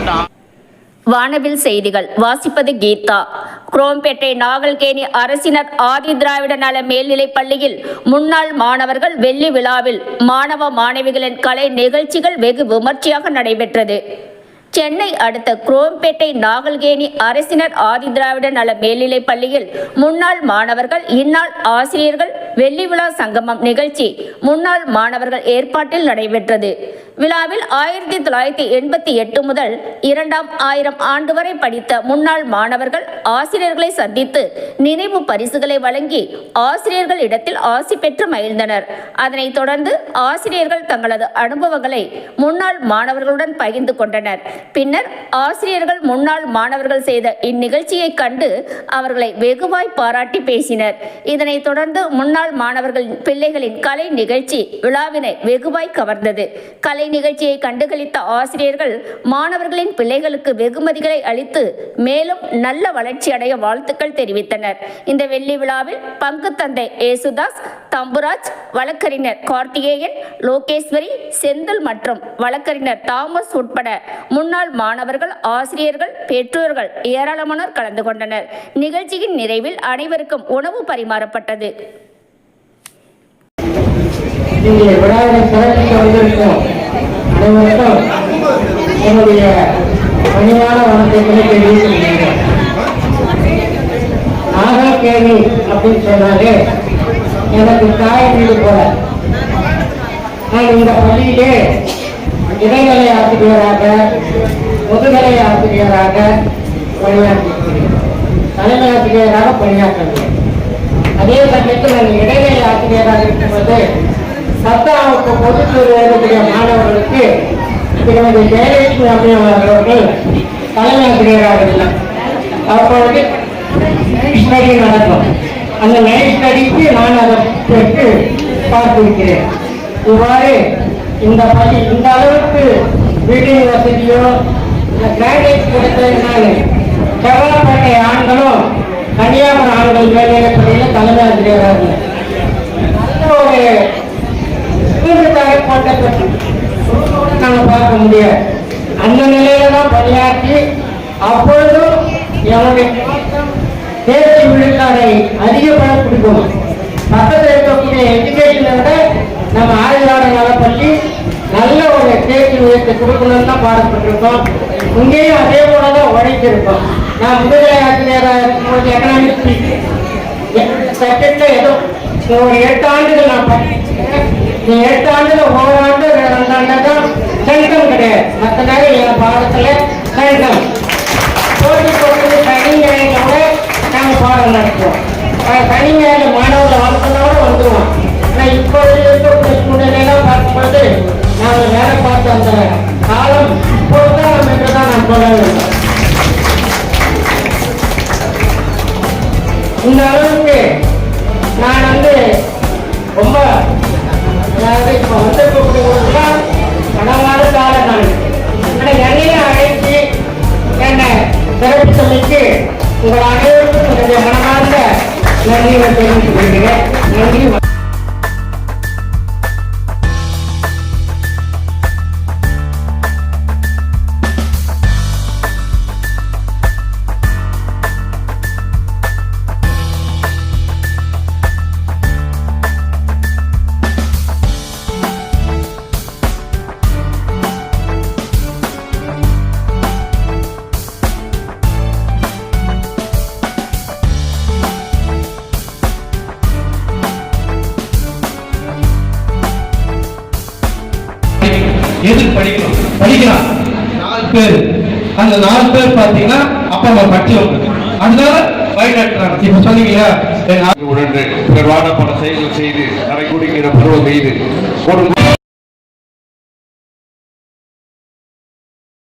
போட்டான் வானவில் செய்திகள். வாசிப்பது கீதா. குரோம்பேட்டை நாகல்கேணி அரசினர் ஆதி திராவிட நல மேல்நிலைப் பள்ளியில் முன்னாள் மாணவர்கள் வெள்ளி விழாவில் மாணவ மாணவிகளின் கலை நிகழ்ச்சிகள் வெகு விமர்சையாக நடைபெற்றது. சென்னை அடுத்த குரோம்பேட்டை நாகல்கேணி அரசினர் ஆதி திராவிட நல மேல்நிலைப் பள்ளியில் முன்னாள் மாணவர்கள் இந்நாள் ஆசிரியர்கள் வெள்ளி விழா சங்கமம் நிகழ்ச்சி முன்னாள் மாணவர்கள் ஏற்பாட்டில் நடைபெற்றது. விழாவில் ஆயிரத்தி தொள்ளாயிரத்தி எண்பத்தி எட்டு முதல் இரண்டாம் ஆயிரம் ஆண்டு வரை படித்த முன்னாள் மாணவர்கள் ஆசிரியர்களை சந்தித்து நினைவு பரிசுகளை வழங்கி ஆசிரியர்கள் இடத்தில் ஆசி பெற்று மகிழ்ந்தனர். அதனைத் தொடர்ந்து ஆசிரியர்கள் தங்களது அனுபவங்களை முன்னாள் மாணவர்களுடன் பகிர்ந்து கொண்டனர். பின்னர் ஆசிரியர்கள் முன்னாள் மாணவர்கள் செய்த இந்நிகழ்ச்சியை கண்டு அவர்களை வெகுவாய் பாராட்டி பேசினர். இதனைத் தொடர்ந்து முன்னாள் மாணவர்களின் பிள்ளைகளின் கலை நிகழ்ச்சி விழாவினை வெகுவாய் கவர்ந்தது. கலை நிகழ்ச்சியை கண்டுகளித்த ஆசிரியர்கள் மாணவர்களின் பிள்ளைகளுக்கு வெகுமதிகளை அளித்து மேலும் நல்ல வளர்ச்சி அடைய வாழ்த்துக்கள் தெரிவித்தனர். இந்த வெள்ளி விழாவில் பங்கு தந்தை ஏசுதாஸ் தம்புராஜ் வழக்கறிஞர் கார்த்திகேயன் லோகேஸ்வரி செந்தில் மற்றும் வழக்கறிஞர் தாமஸ் உட்பட முன்னாள் மாணவர்கள் ஆசிரியர்கள் பெற்றோர்கள் ஏராளமானோர் கலந்து கொண்டனர். நிகழ்ச்சியின் நிறைவில் அனைவருக்கும் உணவு பரிமாறப்பட்டது. நீங்கள் விழாவை சிறப்பிக்க வந்திருக்கோம் அனைவருக்கும் என்னுடைய பணியான வணக்கங்களை தெரிவித்துள்ளேன் கேவி அப்படின்னு சொன்னாலே எனக்கு தாய் வீடு போல. நான் இந்த பள்ளியிலே இடைநிலை ஆசிரியராக முதுநிலை ஆசிரியராக பணியாற்றியிருக்கிறேன். தலைமை ஆசிரியராக பணியாற்றுகிறேன். அதே சமயத்தில் நான் இடைநிலை ஆசிரியராக இருக்கும்போது சத்தாவுக்கு பொதுத்துறை எழுதக்கூடிய மாணவர்களுக்கு திருமதி ஜெயலட்சுமி அம்மையார் அவர்கள் தலைமை அப்போ இருந்தார் அப்பொழுது ஸ்டடி நடக்கும். அந்த நைட் ஸ்டடிக்கு நான் அதை பெற்று பார்த்திருக்கிறேன். இவ்வாறு இந்த பள்ளி இந்த அளவுக்கு பில்டிங் வசதியோ கிராண்டேஜ் கிடைத்ததுனால செவ்வாய்ப்பேட்டை ஆண்களும் கன்னியாகுமரி ஆண்கள் மேல்நிலைப் தலைமை ஆசிரியராக இருந்தார். நல்ல ஒரு விருதுக்காக போட்ட பெற்று நாங்கள் பார்க்க முடியாது. அந்த நிலையில தான் பணியாற்றி அப்பொழுதும் என்னுடைய நோக்கம் தேர்ச்சி விழுக்காடை அதிகப்பட பக்கத்தில் இருக்கக்கூடிய எஜுகேஷனை விட நம்ம ஆயுர்வாட நலப்பள்ளி நல்ல ஒரு தேர்ச்சி விகிதத்தை கொடுக்கணும்னு தான் பாடப்பட்டிருக்கோம் இங்கேயும் அதே போல தான் உழைச்சிருக்கோம் நான் முதுகலை ஆசிரியராக இருக்கும்போது எக்கனாமிக்ஸ் சட்டத்தில் ஏதோ ஒரு எட்டு ஆண்டுகள் நான் படிச்சிருக்கேன் இந்த எட்டு ஆண்டுகள் சனி ஞாயிறு மாணவர்கள் வளர்த்தனோட வந்துடுவான் ஆனால் இப்போ இருக்கக்கூடிய சூழ்நிலையெல்லாம் பார்க்கும்போது நாங்கள் வேலை பார்த்த அந்த காலம் இப்பொழுதுதான் நம்ம என்று தான் நான் சொல்ல வேண்டும் இந்த அளவுக்கு நான் வந்து ரொம்ப அதாவது இப்போ வந்திருக்கக்கூடியவர்கள்லாம் கடவாத காலம் நான் ஆனால் என்னையும் அழைத்து என்னை சிறப்பு சொல்லிக்கு உங்கள் அனைவருக்கும் என்னுடைய மனமாக நன்றி தெரிவித்துக் கொள்கிறேன். நன்றி வணக்கம். படிக்கணும்? படிக்கலாம். நாலு பேர். அந்த நாலு பேர் பாத்தீங்கன்னா அப்பா அம்மா படிச்சவங்க அதனால வழிநடத்துறாங்க இப்ப சொன்னீங்க இல்லையா எங்க பல செயல்கள் செய்து நடைமுறைக்கிற பருவம் செய்து ஒரு